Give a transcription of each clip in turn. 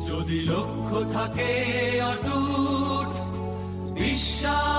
যদি লক্ষ্য থাকে অটুট বিশ্বাস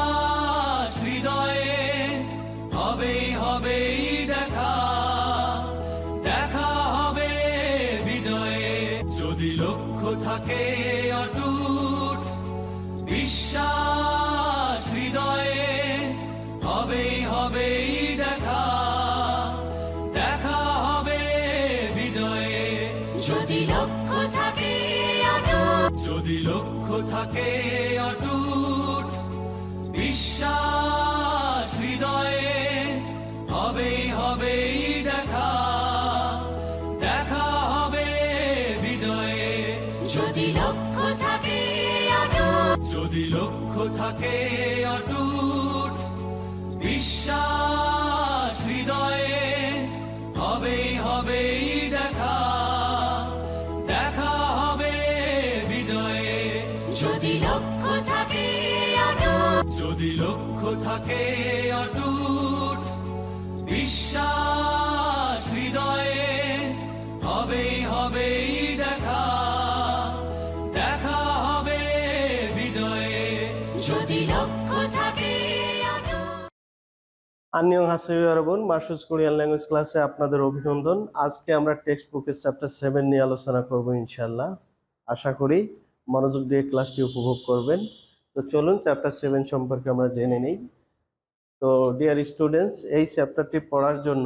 থাকে অটুট বিশ্বাস আন্নিয়ং হাসিবি আরবন মাসুজ কোরিয়ান ল্যাঙ্গুয়েজ ক্লাসে আপনাদের অভিনন্দন। আজকে আমরা টেক্সট বুকের চ্যাপ্টার সেভেন নিয়ে আলোচনা করব ইনশাল্লাহ আশা করি মনোযোগ দিয়ে ক্লাসটি উপভোগ করবেন। তো চলুন চ্যাপ্টার সেভেন সম্পর্কে আমরা জেনে নিই। তো ডিয়ার স্টুডেন্টস, এই চ্যাপ্টারটি পড়ার জন্য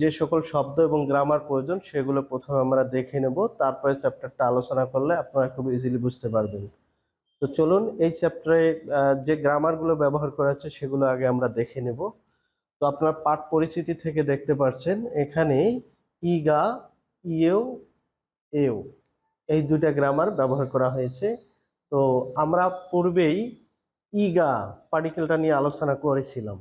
যে সকল শব্দ এবং গ্রামার প্রয়োজন সেগুলো প্রথমে আমরা দেখে নেব। তারপরে চ্যাপ্টারটা আলোচনা করলে আপনারা খুব ইজিলি বুঝতে পারবেন। তো চলুন এই চ্যাপ্টারে যে গ্রামারগুলো ব্যবহার করা আছে সেগুলো আগে আমরা দেখে নেব। তো আপনার পাঠ পরিচিতি থেকে দেখতে পাচ্ছেন এখানে ইগা, ইয়েও, এও এই দুইটা গ্রামার ব্যবহার করা হয়েছে। তো আমরা পূর্বেই ইগা পার্টিকেলটা নিয়ে আলোচনা করেছিলাম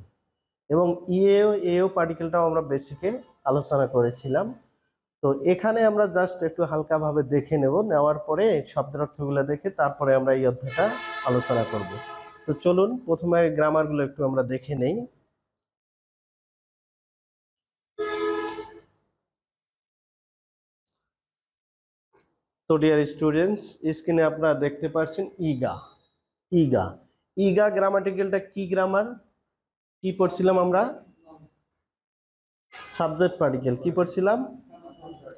এবং ইয়েও, এও পার্টিকেলটাও আমরা বেসিকে আলোচনা করেছিলাম। তো এখানে আমরা জাস্ট একটু হালকাভাবে দেখে নেব। নেওয়ার পরে শব্দের অর্থগুলো দেখে তারপরে আমরা এই অধ্যায়টা আলোচনা করব। তো চলুন, প্রথমে গ্রামারগুলো একটু আমরা দেখে নেই। তো ডিয়ার স্টুডেন্টস স্ক্রিনে আপনারা দেখতে পাচ্ছেন ইগা। ইগা। ইগা গ্রামাটিক্যালটা কি গ্রামার কি পড়ছিলাম আমরা? সাবজেক্ট পার্টিকেল কি পড়ছিলাম?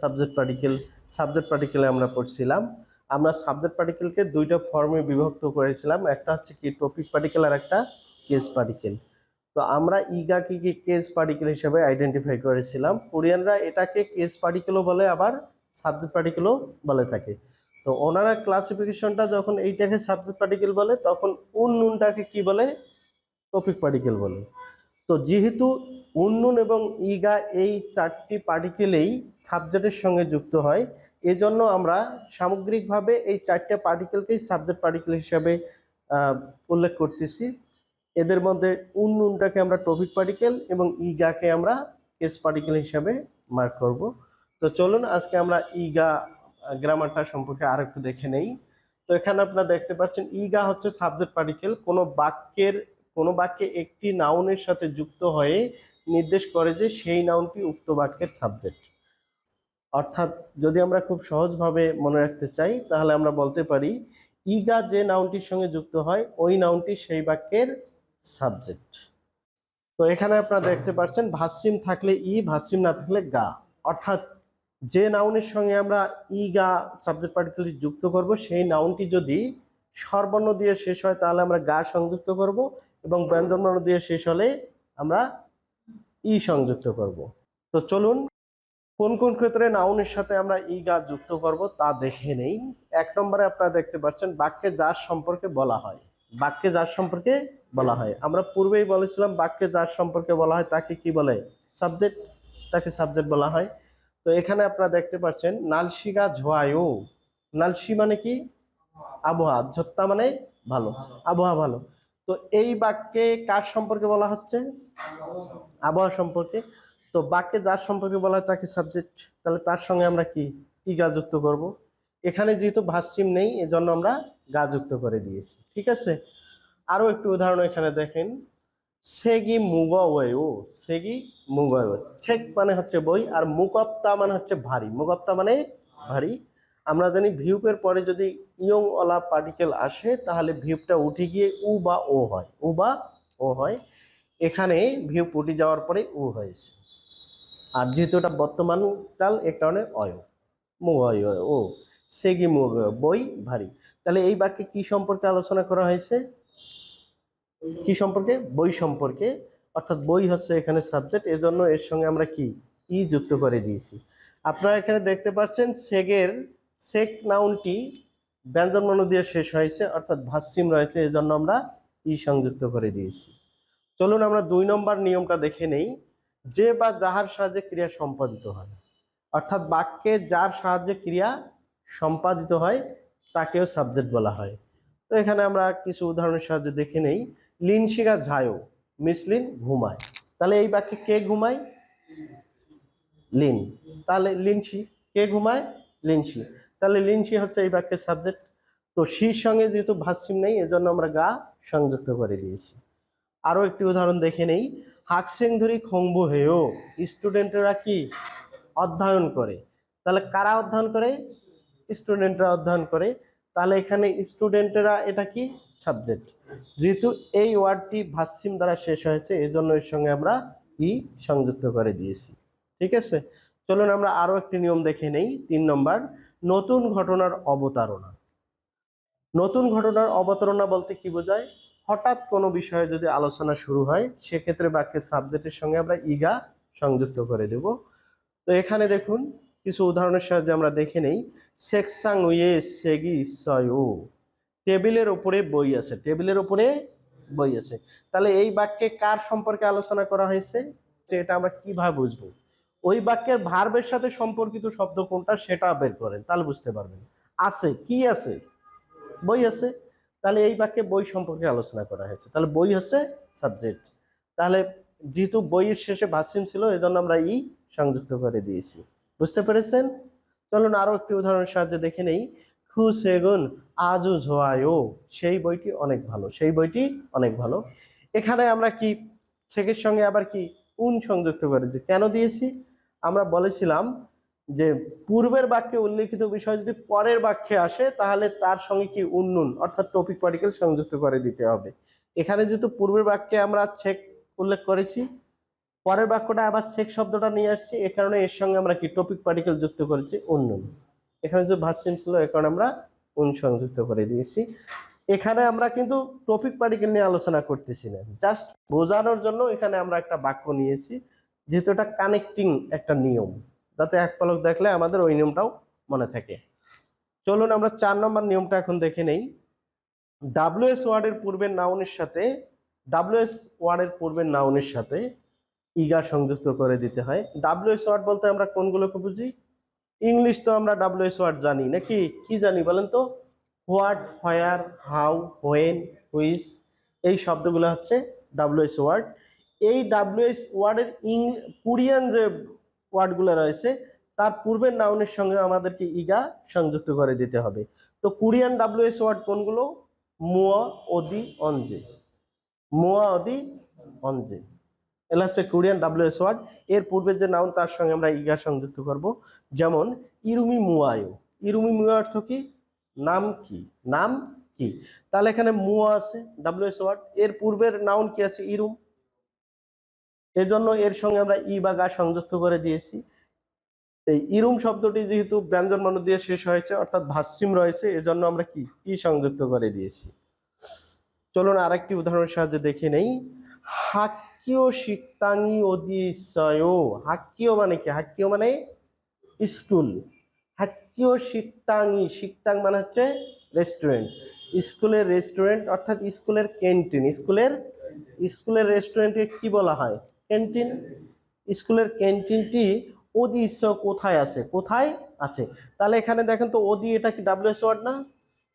সাবজেক্ট পার্টিকেল সাবজেক্ট পার্টিকেলে আমরা পড়ছিলাম। আমরা সাবজেক্ট পার্টিকেলকে দুইটা ফর্মে বিভক্ত করেছিলাম। একটা হচ্ছে কি টপিক পার্টিকেল আর একটা কেস পার্টিকেল তো আমরা ইগাকে কি কেস পার্টিকেল হিসেবে আইডেন্টিফাই করেছিলাম। কোরিয়ানরা এটাকে কেস পার্টিকেলও বলে, আবার সাবজেক্ট পার্টিকেলও বলে থাকে। তো ওনারা ক্লাসিফিকেশনটা যখন এইটাকে সাবজেক্ট পার্টিকেল বলে, তখন উন নুনটাকে কি বলে? টপিক পার্টিকেল বলে। তো যেহেতু উন্নুন এবং ইগা এই চারটি পার্টিকেলেই সাবজেক্টের সঙ্গে যুক্ত হয়। এজন্য আমরা সামগ্রিকভাবে এই চারটে পার্টিকেলকেই সাবজেক্ট পার্টিকেল হিসাবে উল্লেখ করতেছি। এদের মধ্যে উন্নুনটাকে আমরা টপিক পার্টিকেল এবং ইগাকে আমরা কেস পার্টিকেল হিসাবে মার্ক করব। তো চলুন আজকে আমরা ইগা গ্রামারটা সম্পর্কে আর একটু দেখে নেই। তো এখানে আপনারা দেখতে পাচ্ছেন, ইগা হচ্ছে সাবজেক্ট পার্টিকেল কোনো বাক্যের, কোনো বাক্যে একটি নাউনের সাথে যুক্ত হয়ে নির্দেশ করে যে সেই নাউনটি উক্ত বাক্যের সাবজেক্ট অর্থাৎ যদি আমরা খুব সহজভাবে মনে রাখতে চাই, তাহলে আমরা বলতে পারি, ইগা যে নাউনটির সঙ্গে যুক্ত হয়, ওই নাউনটি সেই বাক্যের সাবজেক্ট তো এখানে আপনারা দেখতে পাচ্ছেন, ভাসিম থাকলে ই, ভাসিম না থাকলে গা। অর্থাৎ যে নাউনের সঙ্গে আমরা ই গা সাবজেক্ট পার্টিকুলার যুক্ত করব, সেই নাউনটি যদি সর্বর্ণ দিয়ে শেষ হয়, তাহলে আমরা গা সংযুক্ত করব এবং ব্যঞ্জনবর্ণ দিয়ে শেষ হলে আমরা ই সংযুক্ত করব। তো চলুন, কোন কোন ক্ষেত্রে নাউনের সাথে আমরা ই গা যুক্ত করব তা দেখে নেই। এক নম্বরে আপনারা দেখতে পাচ্ছেন বাক্যে যার সম্পর্কে বলা হয়। বাক্যে যার সম্পর্কে বলা হয়। আমরা পূর্বেই বলেছিলাম বাক্যে যার সম্পর্কে বলা হয় তাকে কি বলে? সাবজেক্ট তাকে সাবজেক্ট বলা হয়। তো এখানে আপনারা দেখতে পাচ্ছেন নালসিগা ঝোয়ায়ু। নালসি মানে কি? আবহাওয়া। ঝত্তা মানে ভালো। আবহাওয়া ভালো। তো এই বাক্যে কার সম্পর্কে বলা হচ্ছে? আবহাওয়া সম্পর্কে। তো বাক্যে যার সম্পর্কে বলা হয় তাকে সাবজেক্ট তাহলে তার সঙ্গে আমরা কি কি গা যুক্ত করব? এখানে যেহেতু ভাসিম নেই, এজন্য আমরা গা যুক্ত করে দিয়েছি, ঠিক আছে? আরও একটু উদাহরণ এখানে দেখেন। সেগি মুগওয়েও সেগি মুগওয়ে। ছেক মানে হচ্ছে বই, আর মুকপ্তা মানে হচ্ছে ভারী। মুকপ্তা মানে ভারী। আমরা জানি ভিউপের পরে যদি ইয়ং ওলা পার্টিকেল আসে, তাহলে ভিউপটা উঠে গিয়ে উ বা ও হয়। উ বা ও হয়। এখানে ভিউ উঠে যাওয়ার পরে উ হয়েছে। আর যেহেতু এটা বর্তমান কাল, এ কারণে অয়। মু অয় ও। সেগি মু, বই, ভারী। তাহলে এই বাক্যে কি সম্পর্কে আলোচনা করা হয়েছে? কি সম্পর্কে? বই সম্পর্কে। অর্থাৎ বই হচ্ছে এখানে সাবজেক্ট এজন্য এর সঙ্গে আমরা কি? ই যুক্ত করে দিয়েছি। আপনারা এখানে দেখতে পাচ্ছেন, সেগের, সেক নাউনটি ব্যঞ্জনবর্ণ দিয়ে শেষ হয়েছে, অর্থাৎ ভাস্যিম রয়েছে, এজন্য আমরা ই সংযুক্ত করে দিয়েছি। চলুন আমরা দুই নম্বর নিয়মটা দেখে নেই। যে বা যাহার সাহায্যে ক্রিয়া সম্পাদিত হয়। অর্থাৎ বাক্যে যার সাহায্যে ক্রিয়া সম্পাদিত হয়, তাকেও সাবজেক্ট বলা হয়। তো এখানে আমরা কিছু উদাহরণের সাহায্যে দেখে নেই। লিনশিকা ঝায়ও মিসলিন ঘুমায়। তাহলে এই বাক্যে কে ঘুমায়? লিন। তাহলে লিনশি কে ঘুমায়? লিনশি তাহলে লিনশি হচ্ছে এই বাক্যের সাবজেক্ট তো শির সঙ্গে যেহেতু ভাস্যিম নেই, এজন্য আমরা গা সংযুক্ত করে দিয়েছি। আরও একটি উদাহরণ দেখে নেই। হাকসেং ধরি খংবু হেও স্টুডেন্টরা কি অধ্যয়ন করে? তাহলে কারা অধ্যয়ন করে? স্টুডেন্টরা অধ্যয়ন করে। তাহলে এখানে স্টুডেন্টেরা এটা কি? সাবজেক্ট। যেহেতু এই ওয়ার্ডটি ভাস্যিম দ্বারা শেষ হয়েছে এই জন্য এর সঙ্গে আমরা ই সংযুক্ত করে দিয়েছি। ঠিক আছে? চলুন আমরা আরও একটি নিয়ম দেখে নেই। তিন নম্বর, নতুন ঘটনার অবতারণা। নতুন ঘটনার অবতারণা বলতে কি বোঝায়? হঠাৎ কোনো বিষয়ে যদি আলোচনা শুরু হয়, সেক্ষেত্রে বাক্যের সাবজেক্টের সঙ্গে আমরা ইগা সংযুক্ত করে দেব। তো এখানে দেখুন, কিছু উদাহরণের সাহায্যে আমরা দেখে নেই। সেকসাং উয়ে সেগি সয়ু। টেবিলের উপরে বই আছে। টেবিলের উপরে বই আছে। তাহলে এই বাক্যে কার সম্পর্কে আলোচনা করা হয়েছে? যে এটা আমরা কীভাবে বুঝব? ওই বাক্যের ভার্বের সাথে সম্পর্কিত শব্দ কোনটা, সেটা বের করেন, তাহলে বুঝতে পারবেন। আছে, কি আছে? বই আছে। তাহলে এই বাক্যে বই সম্পর্কে আলোচনা করা হয়েছে। তাহলে বই হচ্ছে সাবজেক্ট তাহলে যেহেতু বইয়ের শেষে ভাসিম ছিল, এজন্য আমরা ই সংযুক্ত করে দিয়েছি। বুঝতে পেরেছেন? চলুন আরও একটি উদাহরণের সাহায্যে দেখে নেই। খু সেগুন আজু ঝোয়ায়ো। সেই বইটি অনেক ভালো, সেই বইটি অনেক ভালো। এখানে আমরা কি ছেকের সঙ্গে আবার কি উন সংযুক্ত করেছি? কেন দিয়েছি? আমরা বলেছিলাম যে পূর্বের বাক্যে উল্লেখিত বিষয় যদি পরের বাক্যে আসে, তাহলে তার সঙ্গে কি উন্নুন? অর্থাৎ টপিক পার্টিকেল সংযুক্ত করে দিতে হবে। এখানে যেহেতু পূর্বের বাক্যে আমরা ছেক উল্লেখ করেছি, পরের বাক্যটা আবার ছেক শব্দটা নিয়ে আসছি, এ কারণে এর সঙ্গে আমরা কি টপিক পার্টিকেল যুক্ত করেছি? উন্নুন। এখানে যে ভার্সিন ছিল, এ কারণে আমরা উন সংযুক্ত করে দিয়েছি। এখানে আমরা কিন্তু টপিক পার্টিকেল নিয়ে আলোচনা করতেছি না। জাস্ট বোঝানোর জন্য এখানে আমরা একটা বাক্য নিয়েছি, যেহেতু এটা কানেক্টিং একটা নিয়ম। যাতে এক পলক দেখলে আমাদের ওই নিয়মটাও মনে থাকে। চলুন আমরা চার নম্বর নিয়মটা এখন দেখে নেই। ডাব্লিউএস ওয়ার্ডের পূর্বের নাউনের সাথে ডাব্লিউএস ওয়ার্ডের পূর্বের নাউনের সাথে ইগা সংযুক্ত করে দিতে হয়। ডাব্লিউএস ওয়ার্ড বলতে আমরা কোনগুলোকে বুঝি? ইংলিশ তো আমরা ডাব্লিউএস ওয়ার্ড জানি, নাকি কি জানি বলেন তো? হোয়াট, হোয়ার, হাউ, হোয়েন হুইস এই শব্দগুলো হচ্ছে ডাব্লিউএস ওয়ার্ড। এই ডাব্লিউএস ওয়ার্ডের ইং, কোরিয়ান যে ওয়ার্ডগুলো রয়েছে, তার পূর্বের নাউনের সঙ্গে আমাদেরকে ইগা সংযুক্ত করে দিতে হবে। তো কোরিয়ান ডাব্লিউএস ওয়ার্ড কোনগুলো? মুয়া ওদি অনজে মুয়া ওদি অনজে এগুলো হচ্ছে কোরিয়ান ডাব্লিউএস ওয়ার্ড। এর পূর্বের যে নাউন তার সঙ্গে আমরা ইগা সংযুক্ত করব। যেমন, ইরুমি মুয়ায়ো। ইরুমি মুয়া অর্থ কি? নাম কি? নাম কি? তাহলে এখানে মুয়া আছে ডাব্লিউএস ওয়ার্ড। এর পূর্বের নাউন কি আছে? ইরুম। এজন্য এর সঙ্গে আমরা ই বা গা সংযুক্ত করে দিয়েছি। এই ইরুম শব্দটি যেহেতু ব্যঞ্জন বর্ণ দিয়ে শেষ হয়েছে, অর্থাৎ ভাস্যিম রয়েছে, এজন্য আমরা কি? ই সংযুক্ত করে দিয়েছি। চলুন আরেকটি উদাহরণের সাহায্যে দেখে নেই। হাক্কিও শিক্তাঙ্গি অদিশয় হাক্কিও মানে কি? হাক্কিও মানে স্কুল। হাক্কিও শিক্তাঙ্গি শিক্তাং মানে হচ্ছে রেস্টুরেন্ট। স্কুলের রেস্টুরেন্ট অর্থাৎ স্কুলের ক্যান্টিন। স্কুলের স্কুলের রেস্টুরেন্টকে কি বলা হয়? ক্যান্টিন, স্কুলের ক্যান্টিনটি অদিশ্য কোথায় আছে? কোথায় আছে? তাহলে এখানে দেখেন তো অদি এটা কি ডাব্লিউএস ওয়ার্ড না?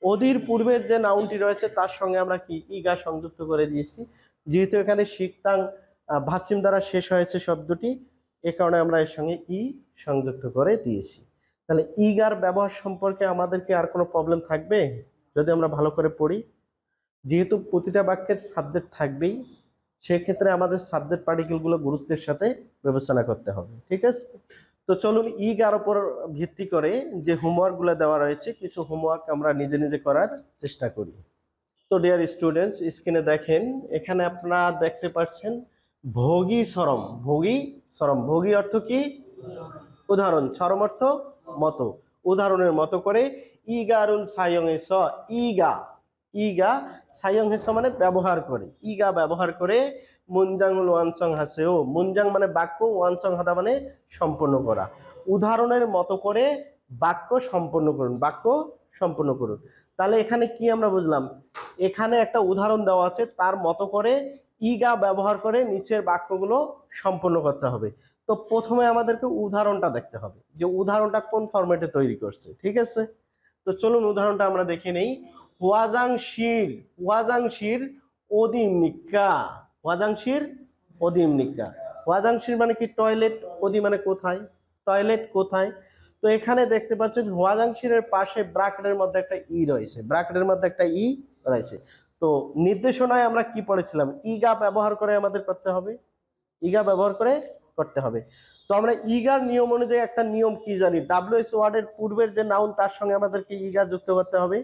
অদির পূর্বের যে নাউনটি রয়েছে তার সঙ্গে আমরা কি ইগা সংযুক্ত করে দিয়েছি। যেহেতু এখানে শিক্তাং ভাসিম দ্বারা শেষ হয়েছে শব্দটি, এ কারণে আমরা এর সঙ্গে ই সংযুক্ত করে দিয়েছি। তাহলে ইগার ব্যবহার সম্পর্কে আমাদেরকে আর কোনো প্রবলেম থাকবে? যদি আমরা ভালো করে পড়ি। যেহেতু প্রতিটা বাক্যের সাবজেক্ট থাকবেই। সেক্ষেত্রে আমাদের সাবজেক্ট পার্টিকেলগুলো গুরুত্বের সাথে বিবেচনা করতে হবে, ঠিক আছে? তো চলুন ইগার উপর ভিত্তি করে যে হোমওয়ার্কগুলো দেওয়া রয়েছে, কিছু হোমওয়ার্ক আমরা নিজে নিজে করার চেষ্টা করি। তো ডিয়ার স্টুডেন্টস স্ক্রিনে দেখেন, এখানে আপনারা দেখতে পাচ্ছেন ভোগী সরম ভোগী সরম, ভোগী অর্থ কি? উদাহরণ, সরম অর্থ মতো। উদাহরণের মতো করে ইগারুল সায়ং এস, ইগা ইগা সায়ং হেস মানে ব্যবহার করে। ইগা ব্যবহার করে মুনজাংুল ওয়ানসং হাসেও। মুনজাং মানে বাক্য, ওয়ানসং হাদা মানে সম্পন্ন করা। উদাহরণের মতো করে বাক্য সম্পন্ন করুন, বাক্য সম্পন্ন করুন। তাহলে এখানে কি আমরা বুঝলাম? এখানে একটা উদাহরণ দেওয়া আছে, তার মতো করে ইগা ব্যবহার করে নিচের বাক্যগুলো সম্পন্ন করতে হবে। তো প্রথমে আমাদেরকে উদাহরণটা দেখতে হবে, যে উদাহরণটা কোন ফরম্যাটে তৈরি করছে, ঠিক আছে? তো চলুন উদাহরণটা আমরা দেখে নেই। ওয়াজাং শির ওয়াজাং শির ওদিম নিকা। ওয়াজাং শির ওদিম নিকা। ওয়াজাং শির মানে কি? টয়লেট ওদি মানে কোথায়? টয়লেট কোথায়? তো এখানে দেখতে পাচ্ছেন ওয়াজাং শিরের পাশে ব্রাকেটের মধ্যে একটা ই রয়েছে। ব্রাকেটের মধ্যে একটা ই রয়েছে। তো নির্দেশনায় আমরা কি পড়েছিলাম? ইগা ব্যবহার করে আমাদের করতে হবে। ইগা ব্যবহার করে করতে হবে। তো আমরা ইগার নিয়ম অনুযায়ী একটা নিয়ম কি জানি? ডাব্লিউএস ওয়ার্ডের পূর্বের যে নাউন তার সঙ্গে আমাদেরকে ইগা যুক্ত করতে হবে।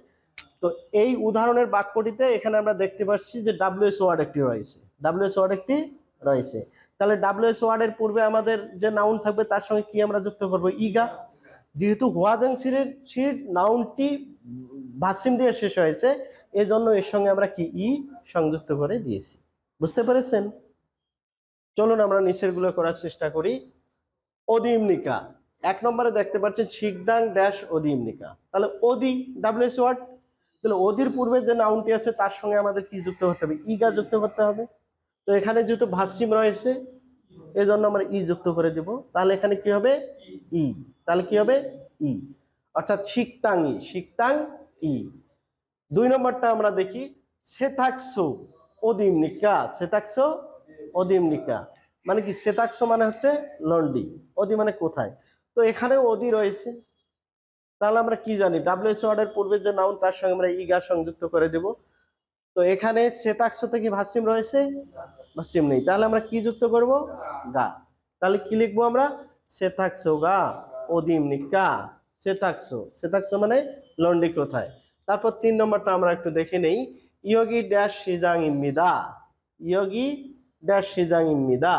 তো এই উদাহরণের বাক্যটিতে এখানে আমরা দেখতে পাচ্ছি যে ডাব্লিউএস ওয়ার্ড একটি রয়েছে। ডাব্লিউএস ওয়ার্ড একটি রয়েছে। তাহলে ডাব্লিউএস ওয়ার্ডের পূর্বে আমাদের যে নাউন থাকবে তার সঙ্গে কি আমরা যুক্ত করব? ইগা। যেহেতু হোয়াজাং সিরের সির নাউনটি ভাসিম দিয়ে শেষ হয়েছে, এজন্য এর সঙ্গে আমরা কি ই সংযুক্ত করে দিয়েছি। বুঝতে পেরেছেন? চলুন আমরা নিচেরগুলো করার চেষ্টা করি। অদিমনিকা এক নম্বরে দেখতে পাচ্ছেন শিকদাং ড্যাশ অদিমনিকা তাহলে অদি ডাব্লিউএস ওয়ার্ড তাহলে অদির পূর্বে যে নাউনটি আছে, তার সঙ্গে আমাদের কি যুক্ত করতে হবে? ইগা যুক্ত করতে হবে। তো এখানে যেহেতু ভাসিম রয়েছে এই জন্য আমরা ই যুক্ত করে দিব। তাহলে এখানে কি হবে? ই। তাহলে কি হবে? ই। অর্থাৎ শিকতাং ই শিকতাং ই। দুই নম্বরটা আমরা দেখি। সেথাকসো অদিমনিকা সেথাকসো অদিমনিকা মানে কি? সেতাক্ষ মানে হচ্ছে লন্ডি। অদি মানে কোথায়? তো এখানে অদি রয়েছে। তাহলে আমরা কি জানি? ডাব্লিউএস ওয়ার্ডের পূর্বে যে নাউন তার সঙ্গে আমরা ইগা সংযুক্ত করে দেব। তো এখানে সেতাক্ষতে কি ভাসিম রয়েছে? ভাসিম নেই। তাহলে আমরা কি যুক্ত করব? গা। তাহলে কি লিখব আমরা? সেতাক্ষ গা ওদিম নিকা সেতাক্ষ সেতাক্ষ মানে লন্ডি কোথায়? তারপর তিন নম্বরটা আমরা একটু দেখে নেই। ইয়োগি ড্যাশ সিজাং ইমিদা ইয়োগি ড্যাশ সিজাং ইমিদা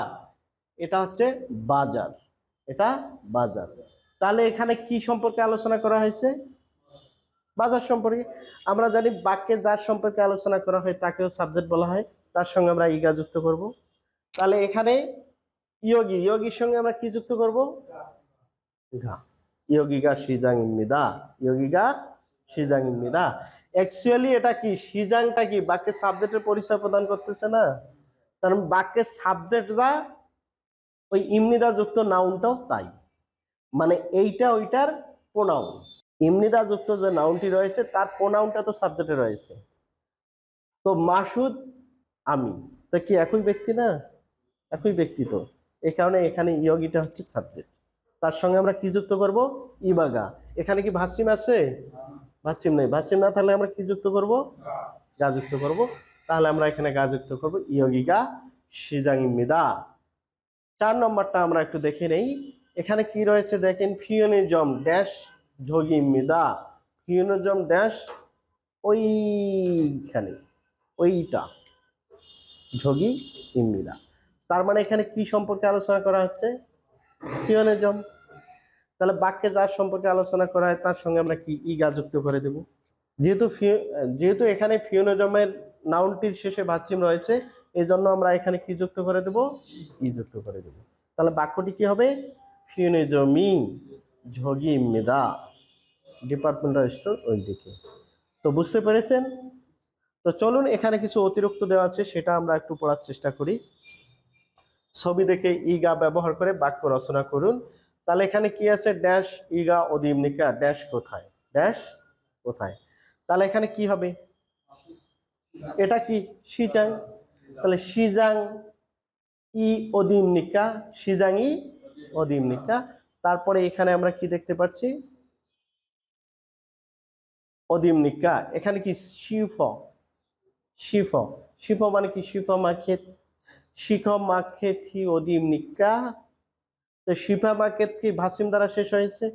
এটা হচ্ছে বাজার। এটা বাজার। তাহলে এখানে কি সম্পর্কে আলোচনা করা হয়েছে? বাজার সম্পর্কে। আমরা জানি বাক্যে যার সম্পর্কে আলোচনা করা হয় তাকেও সাবজেক্ট বলা হয়। তার সঙ্গে আমরা ইগা যুক্ত করব। তাহলে এখানে ইয়োগি, ইয়োগির সঙ্গে আমরা কি যুক্ত করব? গা। ইয়োগিগা সিজাং ইমিদা ইয়োগিগা সিজাং ইমিদা অ্যাকচুয়ালি এটা কি? সিজাংটা কি? বাক্যের সাবজেক্টের পরিচয় প্রদান করতেছে না? কারণ বাক্যের সাবজেক্ট যা, ওই ইমনিদা যুক্ত নাউনটাও তাই। মানে এইটা ওইটার প্রোনাউন ইমনিদা যুক্ত যে নাউনটি রয়েছে, তার প্রোনাউনটা তো সাবজেক্টে রয়েছে। তো মাসুদ আমি তা কি একই ব্যক্তি না? একই ব্যক্তি তো। এই কারণে এখানে ইয়গিটা হচ্ছে সাবজেক্ট তার সঙ্গে আমরা কি যুক্ত করব? ইবাগা। এখানে কি ভাসিম আছে? ভাসিম নেই। ভাসিম না, তাহলে আমরা কি যুক্ত করব? গা যুক্ত করব। তাহলে আমরা এখানে গা যুক্ত করব। ইয়গিগা সিজাং মিদা। চার নম্বরটা আমরা একটু দেখে নেই। এখানে কি রয়েছে দেখেন, ফিওনিজম ড্যাশ ঝগিমিদা ফিওনিজম ড্যাশ ওইখানে, ওইটা ঝগি ইমিদা তার মানে এখানে কি সম্পর্কে আলোচনা করা হচ্ছে? ফিওনিজম। তাহলে বাক্যে যার সম্পর্কে আলোচনা করা হয়, তার সঙ্গে আমরা কি ইগা যুক্ত করে দেব? যেহেতু যেহেতু এখানে ফিওনিজমের নাউনটির শেষে ভাসিম রয়েছে এই জন্য আমরা এখানে কি যুক্ত করে দেব? ই যুক্ত করে দেব। তাহলে বাক্যটি কি হবে? ফিউনিজমি ঝগি, মেদা ডিপার্টমেন্টাল স্টোর ওই দিকে তো বুঝতে পেরেছেন? তো চলুন এখানে কিছু অতিরিক্ত দেওয়া আছে, সেটা আমরা একটু পড়ার চেষ্টা করি। ছবি দেখে ইগা ব্যবহার করে বাক্য রচনা করুন। তাহলে এখানে কি আছে? ড্যাশ ইগা অদিমনিকা ড্যাশ কোথায়? ড্যাশ কোথায়? তাহলে এখানে কি হবে? এটা কি? সিজাং। তাহলে সিজাং ই অদিমনিকা সিজাং ই অদিমনিকা তারপরে এখানে আমরা কি দেখতে পাচ্ছি? অদিমনিকা এখানে কি শিফ? শিফ। শিফ মানে কি? শিফ মাখে, শিখ মাখে থি অদিমনিকা তো শিফা মার্কেট কি ভাসিম দ্বারা শেষ হয়েছে?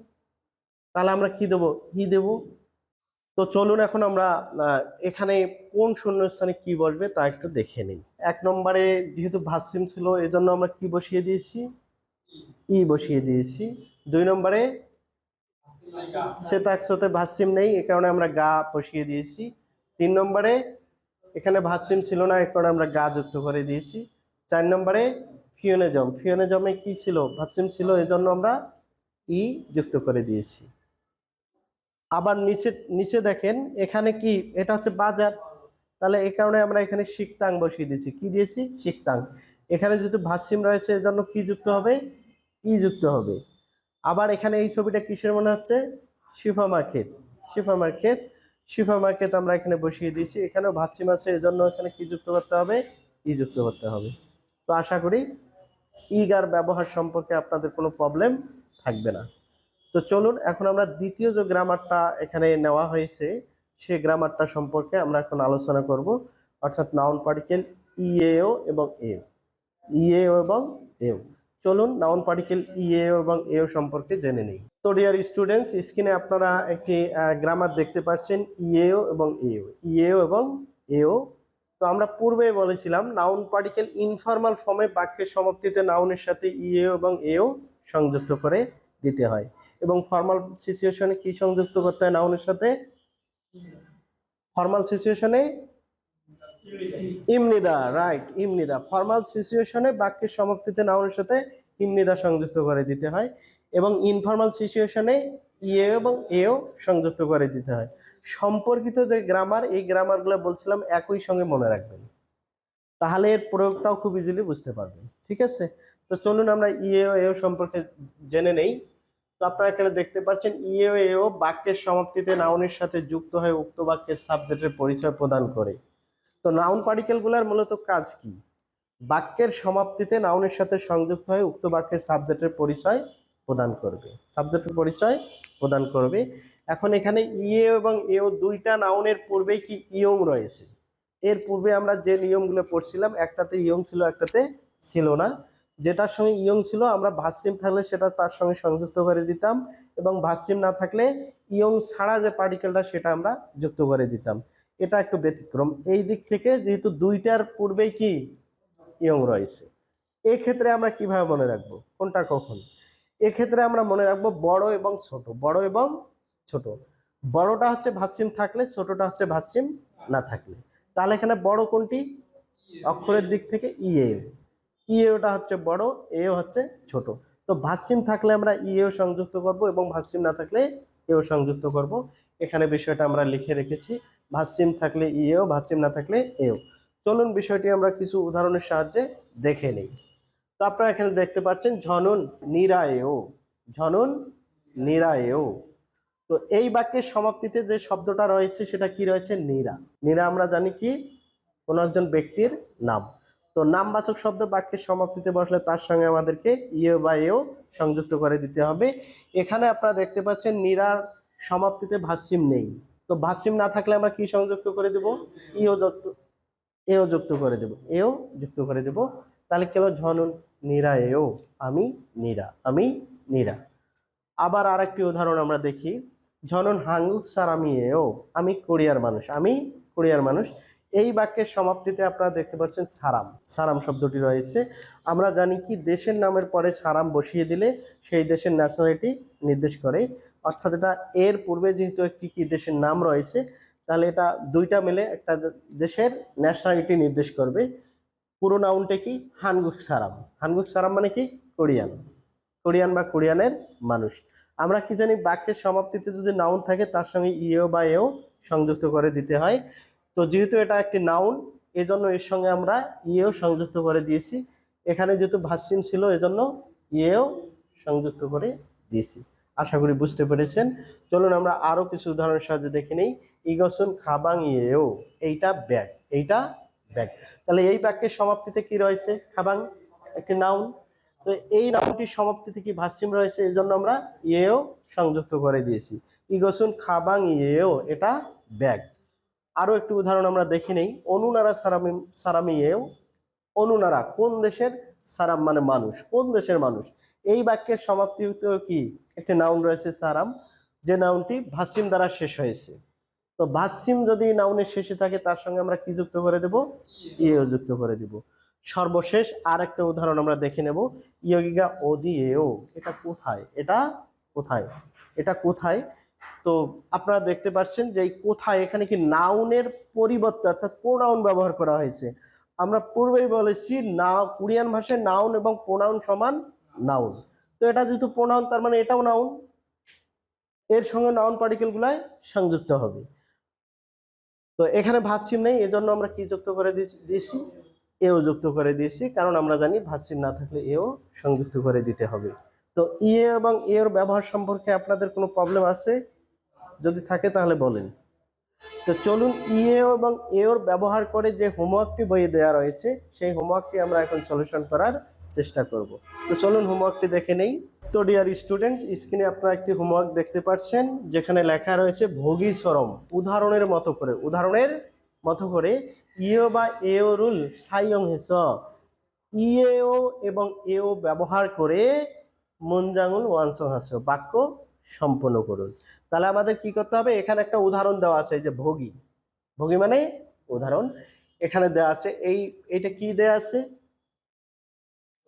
তাহলে আমরা কি দেবো? ই দেব? তো চলুন এখন আমরা এখানে কোন শূন্যস্থানে কি বসবে তা একটু দেখে নিই। এক নম্বরে যেহেতু ভাসিম ছিল, এজন্য আমরা কি বসিয়ে দিয়েছি? ই বসিয়ে দিয়েছি। দুই নম্বরে সেতাকসতে ভাসিম নেই, এ কারণে আমরা গা বসিয়ে দিয়েছি। তিন নম্বরে এখানে ভাসিম ছিল না, এ কারণে আমরা গা যুক্ত করে দিয়েছি। চার নম্বরে ফিওনেজম। ফিওনেজমে কি ছিল? ভাসিম ছিল, এজন্য আমরা ই যুক্ত করে দিয়েছি। আবার নিচে নিচে দেখেন, এখানে কি? এটা হচ্ছে বাজার। তাহলে এই কারণে আমরা এখানে শিকতাং বসিয়ে দিয়েছি। কি দিয়েছি? শিকতাং। এখানে যেহেতু ভাসিম রয়েছে, এজন্য কি যুক্ত হবে? ই যুক্ত হবে। আবার এখানে এই ছবিটা কিসের মনে হচ্ছে? শিফা মার্কেট। শিফা মার্কেট। শিফা মার্কেট আমরা এখানে বসিয়ে দিয়েছি। এখানেও ভাসিম আছে এজন্য এখানে কি যুক্ত করতে হবে? ই যুক্ত করতে হবে। তো আশা করি ইগার ব্যবহার সম্পর্কে আপনাদের কোনো প্রবলেম থাকবে না। তো চলুন, এখন আমরা দ্বিতীয় যে গ্রামারটা এখানে নেওয়া হয়েছে, সেই গ্রামারটা সম্পর্কে আমরা এখন আলোচনা করব। অর্থাৎ নাউন পার্টিকেল ইএও এবং এও ইএও এবং এও চলুন নাউন পার্টিকেল ইএও এবং এও সম্পর্কে জেনে নিই। তো ডিয়ার স্টুডেন্টস স্ক্রিনে আপনারা একটি গ্রামার দেখতে পাচ্ছেন ইএও এবং এও ইএও এবং এও তো আমরা পূর্বে বলেছিলাম, নাউন পার্টিকেল ইনফর্মাল ফর্মে বাক্যের সমাপ্তিতে নাউনের সাথে ইএও এবং এও সংযুক্ত করে দিতে হয়। এবং ফর্মাল সিচুয়েশনে কি সংযুক্ত করতে হয় নাউনের সাথে? ফর্মাল সিচুয়েশনে ইমনিদা রাইট ইমনিদা। ফর্মাল সিচুয়েশনে বাক্যের সমাপ্তিতে নাউনের সাথে ইমনিদা সংযুক্ত করে দিতে হয় এবং ইনফর্মাল সিচুয়েশনে ইয়ে এবং এও সংযুক্ত করে দিতে হয়। সম্পর্কিত যে গ্রামার এই গ্রামারগুলো বলছিলাম একই সঙ্গে মনে রাখবেন। তাহলে এর প্রয়োগটাও খুব ইজিলি বুঝতে পারবেন, ঠিক আছে? তো চলুন আমরা ইএও এও সম্পর্কে জেনে নেই। তো আপনারা এখানে দেখতে পাচ্ছেন ইএও এও বাক্যের সমাপ্তিতে নাউনের সাথে যুক্ত হয়ে উক্ত বাক্যের সাবজেক্টের পরিচয় প্রদান করে। তো নাউন পার্টিকেলগুলোর মূলত কাজ কি? বাক্যের সমাপ্তিতে নাউনের সাথে সংযুক্ত হয়ে উক্ত বাক্যের সাবজেক্টের পরিচয় প্রদান করবে। সাবজেক্টের পরিচয় প্রদান করবে। এখন এখানে ইয়ে এবং এও দুইটা নাউনের পূর্বেই কি ইয়ং রয়েছে? এর পূর্বে আমরা যে নিয়মগুলো পড়ছিলাম, একটাতে ইয়ং ছিল, একটাতে ছিল না। যেটার সঙ্গে ইয়ং ছিল, আমরা ভাসিম থাকলে সেটা তার সঙ্গে সংযুক্ত করে দিতাম এবং ভাসিম না থাকলে ইয়ং ছাড়া যে পার্টিকেলটা সেটা আমরা যুক্ত করে দিতাম। এটা একটু ব্যতিক্রম। এই দিক থেকে যেহেতু দুইটার পূর্বেই কি ইয়ং রয়েছে, এক্ষেত্রে আমরা কীভাবে মনে রাখব? কোনটা কখন? এক্ষেত্রে আমরা মনে রাখব বড় এবং ছোট, বড় এবং ছোট। বড়টা হচ্ছে ভাসিম থাকলে, ছোটটা হচ্ছে ভাসিম না থাকলে। তাহলে এখানে বড় কোনটি? অক্ষরের দিক থেকে ইয়ে ইয়েটা হচ্ছে বড়, এও হচ্ছে ছোট। তো ভাসিম থাকলে আমরা ইয়েও সংযুক্ত করব এবং ভাসিম না থাকলে এও সংযুক্ত করব। এখানে বিষয়টা আমরা লিখে রেখেছি। ভাসিম থাকলে ইয়েও, ভাসিম না থাকলে এও। চলুন বিষয়টি আমরা কিছু উদাহরণের সাহায্যে দেখে নিই। তো আপনারা এখানে দেখতে পাচ্ছেন, ঝনন নিরায়েও ঝনন নিরায়েও। তো এই বাক্যের সমাপ্তিতে যে শব্দটা রয়েছে, সেটা কি রয়েছে? নীরা। নীরা আমরা জানি কি? কোনো একজন ব্যক্তির নাম। তো নামবাচক শব্দ বাক্যের সমাপ্তিতে বসলে তার সঙ্গে আমাদেরকে ইয়ে বা এও সংযুক্ত করে দিতে হবে। এখানে আপনারা দেখতে পাচ্ছেন, নীরার সমাপ্তিতে ভাষ্যিম নেই। তো ভাসিম না থাকলে আমরা কি সংযুক্ত করে দেব? ইও যুক্ত, এও যুক্ত করে দেব, এও যুক্ত করে দেব। তাহলে কেন ঝনন নীরা, এও। আমি নীরা আমি নীরা। আবার আরেকটি উদাহরণ আমরা দেখি। ঝনন হাঙ্গুক স্যার আমি এও। আমি কোরিয়ার মানুষ, আমি কোরিয়ার মানুষ। এই বাক্যের সমাপ্তিতে আপনারা দেখতে পাচ্ছেন সারাম। সারাম শব্দটি রয়েছে। আমরা জানি কি, দেশের নামের পরে সারাম বসিয়ে দিলে সেই দেশের ন্যাশনালিটি নির্দেশ করে। অর্থাৎ এটা এর পূর্বে যেহেতু একটি কি দেশের নাম রয়েছে, তাহলে এটা দুইটা মিলে একটা দেশের ন্যাশনালিটি নির্দেশ করবে। পুরো নাউনটা কি? হানগুক সারাম। হানগুক সারাম মানে কি? কোরিয়ান। কোরিয়ান বা কোরিয়ানের মানুষ। আমরা কি জানি, বাক্যের সমাপ্তিতে যদি নাউন থাকে, তার সঙ্গে ইয়েও বা এও সংযুক্ত করে দিতে হয়। তো যেহেতু এটা একটি নাউন এজন্য এর সঙ্গে আমরা ইয়েও সংযুক্ত করে দিয়েছি। এখানে যেহেতু ভাসিম ছিল, এজন্য ইয়েও সংযুক্ত করে দিয়েছি। আশা করি বুঝতে পেরেছেন। চলুন আমরা আরও কিছু উদাহরণের সাহায্যে দেখে নিই। ইগসুন খাবাং ইয়েও, এইটা ব্যাগ এইটা ব্যাগ। তাহলে এই বাক্যের সমাপ্তিতে কি রয়েছে? খাবাং, একটি নাউন তো এই নাউনটির সমাপ্তিতে কি ভাসিম রয়েছে? এই জন্য আমরা ইয়েও সংযুক্ত করে দিয়েছি। ইগসুন খাবাং ইয়েও, এটা ব্যাগ। আরও একটি উদাহরণ আমরা দেখে নেই। অনুনারা সারামি, সারামিয়েও অনুনারা কোন দেশের সারাম মানে মানুষ? কোন দেশের মানুষ? এই বাক্যের সমাপ্তিতে কি একটি নাউন রয়েছে সারাম? যে নাউনটি ভাসিম দ্বারা শেষ হয়েছে। তো ভাসিম যদি নাউনের শেষে থাকে, তার সঙ্গে আমরা কি যুক্ত করে দেব? ইয়েও যুক্ত করে দিব। সর্বশেষ আর একটা উদাহরণ আমরা দেখে নেব। ইয়োগিগা ইয়গিগা ওদিয়েও, এটা কোথায়? এটা কোথায়? এটা কোথায়? তো আপনারা দেখতে পাচ্ছেন যে কোথায়, এখানে কি নাউনের পরিবর্তে অর্থাৎ প্রোনাউন ব্যবহার করা হয়েছে। আমরা পূর্বেই বলেছি না, কোরিয়ান ভাষায় নাউন এবং প্রোনাউন সমান নাউন তো এটা যেহেতু প্রোনাউন তার মানে এটাও নাউন এর সঙ্গে নাউন পার্টিকেল গুলাই সংযুক্ত হবে। তো এখানে ভাতচিম নেই, এজন্য আমরা কি যুক্ত করে দিয়েছি- দিয়েছি, এও যুক্ত করে দিয়েছি, কারণ আমরা জানি ভাতচিম না থাকলে এও সংযুক্ত করে দিতে হবে। তো ইয়ে এবং এর ব্যবহার সম্পর্কে আপনাদের কোনো প্রবলেম আছে? যদি থাকে তাহলে বলেন। তো চলুন ইয়ে এবং এর ব্যবহার করে যে হোমওয়ার্কটি বইয়ে দেওয়া রয়েছে, সেই হোমওয়ার্কটি আমরা এখন সলিউশন করার চেষ্টা করব। তো চলুন হোমওয়ার্কটি দেখে নেই। তো ডিয়ার স্টুডেন্টস, স্ক্রিনে আপনারা একটি হোমওয়ার্ক দেখতে পাচ্ছেন, যেখানে লেখা রয়েছে ভোগী সরম, উদাহরণের মতো করে। উদাহরণের মতো করে ইয়ে বা এও রুল সাইয়ং হেস। ইয়েও এবং এও ব্যবহার করে মুনজাঙ্গুল ওয়ানসং হাস, বাক্য সম্পন্ন করুন। তাহলে আমাদের কি করতে হবে? এখানে একটা উদাহরণ দেওয়া আছে যে ভোগী। ভোগী মানে উদাহরণ। এখানে দেওয়া আছে, এই, এটা কি দেওয়া আছে?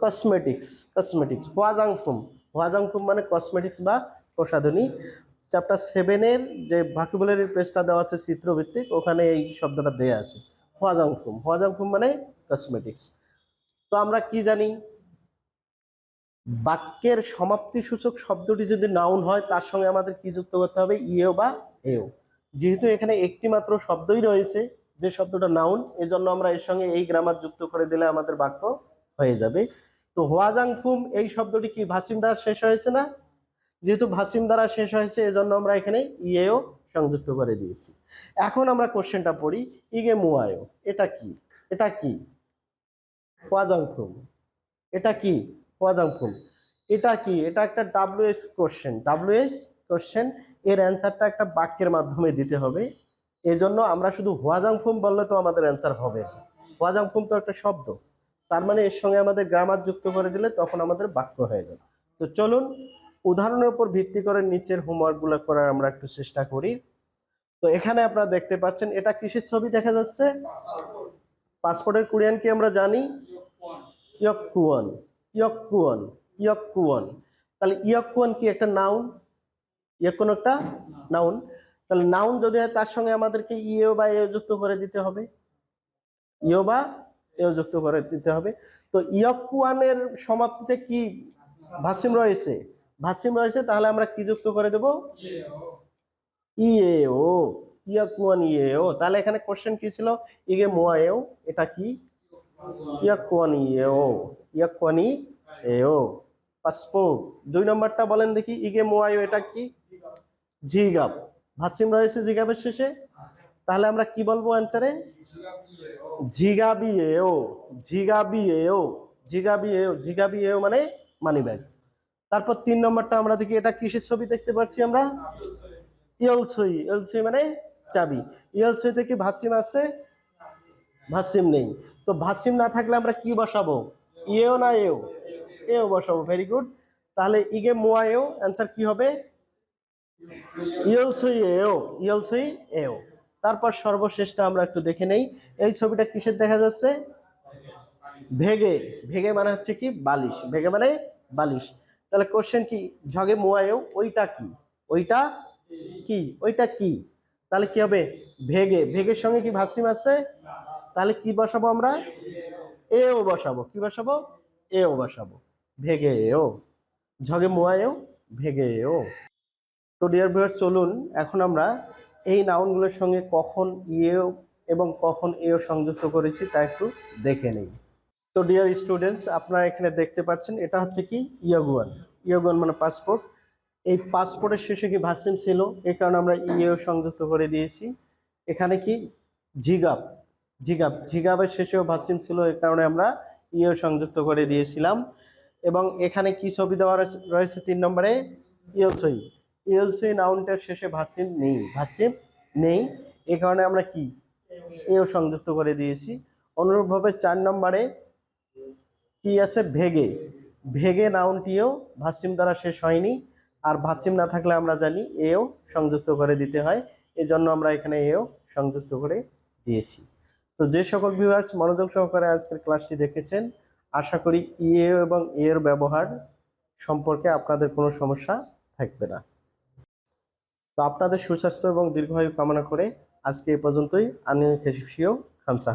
Cosmetics cosmetics হোয়াজাংফুম। হোয়াজাংফুম মানে কসমেটিক্স বা প্রসাধনী। চ্যাপ্টার সেভেনের যে ভাকিবুলারি পেজটা দেওয়া আছে চিত্রভিত্তিক, ওখানে এই শব্দটা দেওয়া আছে। হোয়াজাংফুম। হোয়াজাংফুম মানে কসমেটিক্স তো আমরা কি জানি? বাক্যের সমাপ্তি সূচক শব্দটি যদি নাউন হয়, তার সঙ্গে আমাদের কি যুক্ত করতে হবে? ইয়েও বা এও। যেহেতু এখানে একটি মাত্র শব্দই রয়েছে, যে শব্দটা নাউন এজন্য আমরা এর সঙ্গে এই গ্রামার যুক্ত করে দিলে আমাদের বাক্য হয়ে যাবে। তো হোয়াজাং ফুম এই শব্দটি কি ভাসিম দ্বারা শেষ হয়েছে না? যেহেতু ভাসিম দ্বারা শেষ হয়েছে, এজন্য আমরা এখানে ইয়েও সংযুক্ত করে দিয়েছি। এখন আমরা কোশ্চেনটা পড়ি, ইগে মুয়ায়ো, এটা কি? এটা কি? হোয়াজাং ফুম এটা কি? হোয়াজাংফুম এটা কি? এটা একটা ডাব্লিউএস কোশ্চেন ডাব্লিউএস কোশ্চেন এর অ্যান্সারটা একটা বাক্যের মাধ্যমে দিতে হবে। এজন্য আমরা শুধু হোয়াজাংফুম বললে তো আমাদের অ্যান্সার হবে। হোয়াজাংফুম তো একটা শব্দ। তার মানে এর সঙ্গে আমাদের গ্রামার যুক্ত করে দিলে তখন আমাদের বাক্য হয়ে যাবে। তো চলুন, উদাহরণের উপর ভিত্তি করে নিচের হোমওয়ার্কগুলো করার আমরা একটু চেষ্টা করি। তো এখানে আপনারা দেখতে পাচ্ছেন, এটা কিসের ছবি দেখা যাচ্ছে? পাসপোর্টের কোরিয়ান কি আমরা জানি? ইয়কুয়ান ইয়কুয়ান ইয়কুয়ান তাহলে ইয়কুয়ান কি একটা নাউন ইয়কুয়ান একটা নাউন তাহলে নাউন যদি হয়, তার সঙ্গে আমাদেরকে ইয়ে বা এও যুক্ত করে দিতে হবে। ইয়েও বা যুক্ত করে দিতে হবে। তো ইয়কুয়ানের সমাপ্তিতে কি ভাসিম রয়েছে? ভাসিম রয়েছে, তাহলে আমরা কি যুক্ত করে দেব? ইয়ে ইয়েও ইয়কুয়ান ইয়ে ও তাহলে এখানে কোশ্চেন কি ছিল? ইগে মোয়ায়েও এটা কি? ইয়াকুয়ানি এও ইয়াকুয়ানি এও। পাসপোর্ট দুই নম্বরটা বলেন দেখি, ইগে মোয়ায়ো এটা কি? জিগাব ভাসিম রয়েছে জিগাবের শেষে? তাহলে আমরা কি বলব অ্যান্সারে জিগাবি এও জিগাবি এও জিগাবি এও জিগাবি এও মানে মানি ব্যাগ তারপর তিন নম্বরটা আমরা দেখি, এটা কিসের ছবি দেখতে পাচ্ছি আমরা? ইয়লসই ইয়লসই মানে চাবি। ইয়লসই থেকে ভাসিম আছে? ভাসিম নেই। তো ভাসিম না থাকলে আমরা কি বসাবো? ইয়েও না এও? এও বসাবো ভেরি গুড তাহলে ইগে মোয়া এও অ্যান্সার কি হবে? ইয়লসই এও ইয়লসই এও। তারপর সর্বশেষটা আমরা একটু দেখে নেই। এই ছবিটা কিসের দেখা যাচ্ছে? ভেগে। ভেগে মানে হচ্ছে কি? বালিশ। ভেগে মানে বালিশ। তাহলে কোশ্চেন কি? ঝগে মোয়ায়েও ওইটা কি? ওইটা কি? ওইটা কি? তাহলে কি হবে? ভেগে। ভেগের সঙ্গে কি ভাসিম আছে? কি বসাবো আমরা? এও বসাবো। কি বসাবো? এও বসাবো। ভেগে এও। ঝগে মোয়ায়েও ভেগে এও। তো ডিয়ার ভিউয়ার চলুন এখন আমরা এই নাউনগুলোর সঙ্গে কখন ইয়েও এবং কখন এও সংযুক্ত করেছি তা একটু দেখে নেই। তো ডিয়ার স্টুডেন্টস আপনারা এখানে দেখতে পাচ্ছেন, এটা হচ্ছে কি? ইয়গুয়ান ইয়গুয়ান মানে পাসপোর্ট এই পাসপোর্টের শেষে কি ভাসিম ছিল? এই কারণে আমরা ইয়েও সংযুক্ত করে দিয়েছি। এখানে কি? জিগাব জিগাব, জিগাবের শেষেও ভাসিম ছিল এই কারণে আমরা ইয়েও সংযুক্ত করে দিয়েছিলাম। এবং এখানে কি ছবি দেওয়া রয়েছে তিন নম্বরে? ইয়েলসই ইয়লসই নাউনটার শেষে ভাসিম নেই ভাসিম নেই, এ কারণে আমরা কি? এও সংযুক্ত করে দিয়েছি। অনুরূপভাবে চার নম্বরে কি আছে? ভেগে। ভেগে নাউনটিও ভাসিম দ্বারা শেষ হয়নি। আর ভাসিম না থাকলে আমরা জানি এও সংযুক্ত করে দিতে হয়। এজন্য আমরা এখানে এও সংযুক্ত করে দিয়েছি। তো যে সকল ভিউয়ার্স মনোযোগ সহকারে আজকের ক্লাসটি দেখেছেন, আশা করি ইএ এবং এর ব্যবহার সম্পর্কে আপনাদের কোনো সমস্যা থাকবে না। তো আপনাদের সুস্বাস্থ্য এবং দীর্ঘায়ু কামনা করে আজকে এ পর্যন্তই। আমি খেসিফিও খামসা